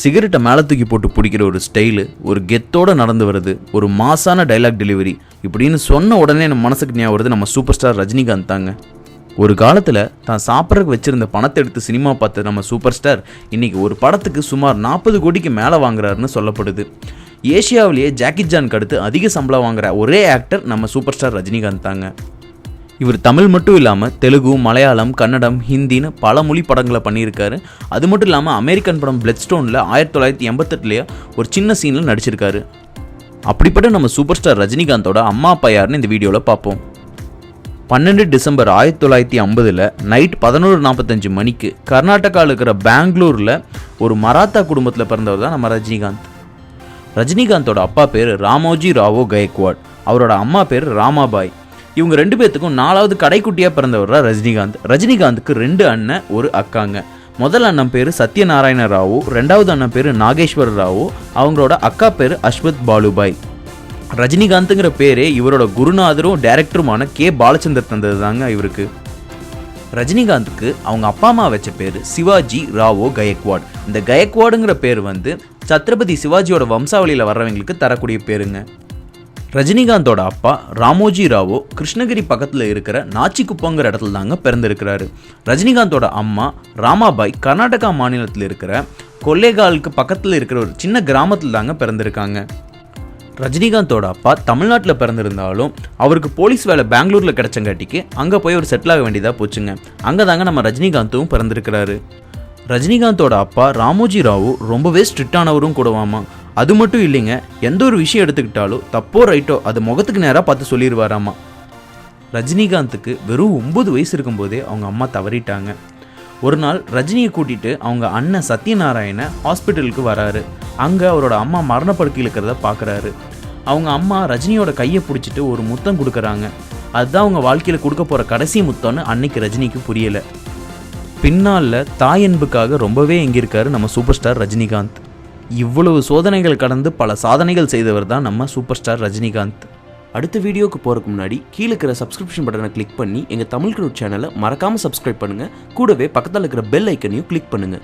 சிகரெட்டை மேலே தூக்கி போட்டு பிடிக்கிற ஒரு ஸ்டைலு ஒரு கெத்தோட நடந்து வருது ஒரு மாசான டைலாக் டெலிவரி இப்படின்னு சொன்ன உடனே நம்ம மனசுக்கு ஞாபகம் வருது நம்ம சூப்பர் ஸ்டார் ரஜினிகாந்த் தாங்க. ஒரு காலத்தில் தான் சாப்பிட்றதுக்கு வச்சிருந்த பணத்தை எடுத்து சினிமா பார்த்த நம்ம சூப்பர் ஸ்டார் இன்னைக்கு ஒரு படத்துக்கு சுமார் நாற்பது கோடிக்கு மேலே வாங்குறாருன்னு சொல்லப்படுது. ஏஷியாவிலேயே ஜாக்கி ஜான்க்கு அடுத்து அதிக சம்பளம் வாங்குற ஒரே ஆக்டர் நம்ம சூப்பர் ஸ்டார் ரஜினிகாந்த் தாங்க. இவர் தமிழ் மட்டும் இல்லாமல் தெலுங்கு மலையாளம் கன்னடம் ஹிந்தின்னு பல மொழி படங்களை பண்ணியிருக்காரு. அது மட்டும் இல்லாமல் அமெரிக்கன் படம் பிளட் ஸ்டோனில் ஆயிரத்தி தொள்ளாயிரத்தி எண்பத்தெட்டுலேயே ஒரு சின்ன சீனில் நடிச்சிருக்காரு. அப்படிப்பட்ட நம்ம சூப்பர் ஸ்டார் ரஜினிகாந்தோட அம்மா அப்பா யாருன்னு இந்த வீடியோவில் பார்ப்போம். பன்னெண்டு டிசம்பர் ஆயிரத்தி தொள்ளாயிரத்தி ஐம்பதில் நைட் பதினோரு நாற்பத்தஞ்சு மணிக்கு கர்நாடகாவில் இருக்கிற பெங்களூரில் ஒரு மராத்தா குடும்பத்தில் பிறந்தவர் தான் நம்ம ரஜினிகாந்த். ரஜினிகாந்தோட அப்பா பேர் ராமோஜி ராவோ கயக்வாட். அவரோட அம்மா பேர் ராமாபாய். இவங்க ரெண்டு பேர்த்துக்கும் நாலாவது கடைக்குட்டியாக பிறந்தவர் தான் ரஜினிகாந்த். ரஜினிகாந்துக்கு ரெண்டு அண்ணன் ஒரு அக்காங்க. முதல் அண்ணன் பேர் சத்யநாராயண ராவோ ரெண்டாவது அண்ணன் பேர் நாகேஸ்வர ராவோ அவங்களோட அக்கா பேர் அஸ்வத் பாலுபாய். ரஜினிகாந்த்ங்கிற பேரே இவரோட குருநாதரும் டைரக்டருமான கே. பாலச்சந்தர் தந்தது தாங்க இவருக்கு. ரஜினிகாந்துக்கு அவங்க அப்பா அம்மா வச்ச பேர் சிவாஜி ராவோ கயக்வாட். இந்த கயக்வாடுங்கிற பேர் வந்து சத்ரபதி சிவாஜியோட வம்சாவளியில் வர்றவங்களுக்கு தரக்கூடிய பேருங்க. ரஜினிகாந்தோட அப்பா ராமோஜி ராவோ கிருஷ்ணகிரி பக்கத்தில் இருக்கிற நாச்சிக்குப்பங்கிற இடத்துல தாங்க பிறந்திருக்கிறாரு. ரஜினிகாந்தோட அம்மா ராமாபாய் கர்நாடகா மாநிலத்தில் இருக்கிற கொல்லேகாலுக்கு பக்கத்தில் இருக்கிற ஒரு சின்ன கிராமத்தில் தாங்க பிறந்திருக்காங்க. ரஜினிகாந்தோட அப்பா தமிழ்நாட்டில் பிறந்திருந்தாலும் அவருக்கு போலீஸ் வேலை பெங்களூரில் கிடச்சங்காட்டிக்கு அங்கே போய் ஒரு செட்டில் ஆக வேண்டியதாக போச்சுங்க. அங்கே தாங்க நம்ம ரஜினிகாந்தும் பிறந்திருக்கிறாரு. ரஜினிகாந்தோட அப்பா ராமோஜி ராவு ரொம்பவே ஸ்ட்ரிக்டானவரும் கூடவாமா? அது மட்டும் இல்லைங்க எந்த ஒரு விஷயம் எடுத்துக்கிட்டாலும் தப்போ ரைட்டோ அது முகத்துக்கு நேராக பார்த்து சொல்லிடுவாராமா ரஜினிகாந்துக்கு வெறும் ஒம்பது வயசு இருக்கும்போதே அவங்க அம்மா தவறிட்டாங்க. ஒரு நாள் ரஜினியை கூட்டிட்டு அவங்க அண்ணன் சத்யநாராயண ஹாஸ்பிட்டலுக்கு வராரு. அங்கே அவரோட அம்மா மரணப்படுக்கையில் இருக்கிறத பார்க்குறாரு அவங்க அம்மா ரஜினியோட கையை பிடிச்சிட்டு ஒரு முத்தம் கொடுக்குறாங்க. அதுதான் அவங்க வாழ்க்கையில் கொடுக்க போகிற கடைசி முத்தம்னு அன்னைக்கு ரஜினிக்கு புரியலை. பின்னால் தாய் அன்புக்காக ரொம்பவே எங்கிருக்காரு நம்ம சூப்பர் ஸ்டார் ரஜினிகாந்த். இவ்வளவு சோதனைகள் கடந்து பல சாதனைகள் செய்தவர் தான் நம்ம சூப்பர் ஸ்டார் ரஜினிகாந்த். அடுத்த வீடியோக்கு போகிறதுக்கு முன்னாடி கீழே இருக்கிற சப்ஸ்கிரிப்ஷன் பட்டனை கிளிக் பண்ணி எங்கள் தமிழ் குரூப் சேனலை மறக்காமல் சப்ஸ்கிரைப் பண்ணுங்கள் கூடவே பக்கத்தில் இருக்கிற பெல் ஐக்கனையும் கிளிக் பண்ணுங்கள்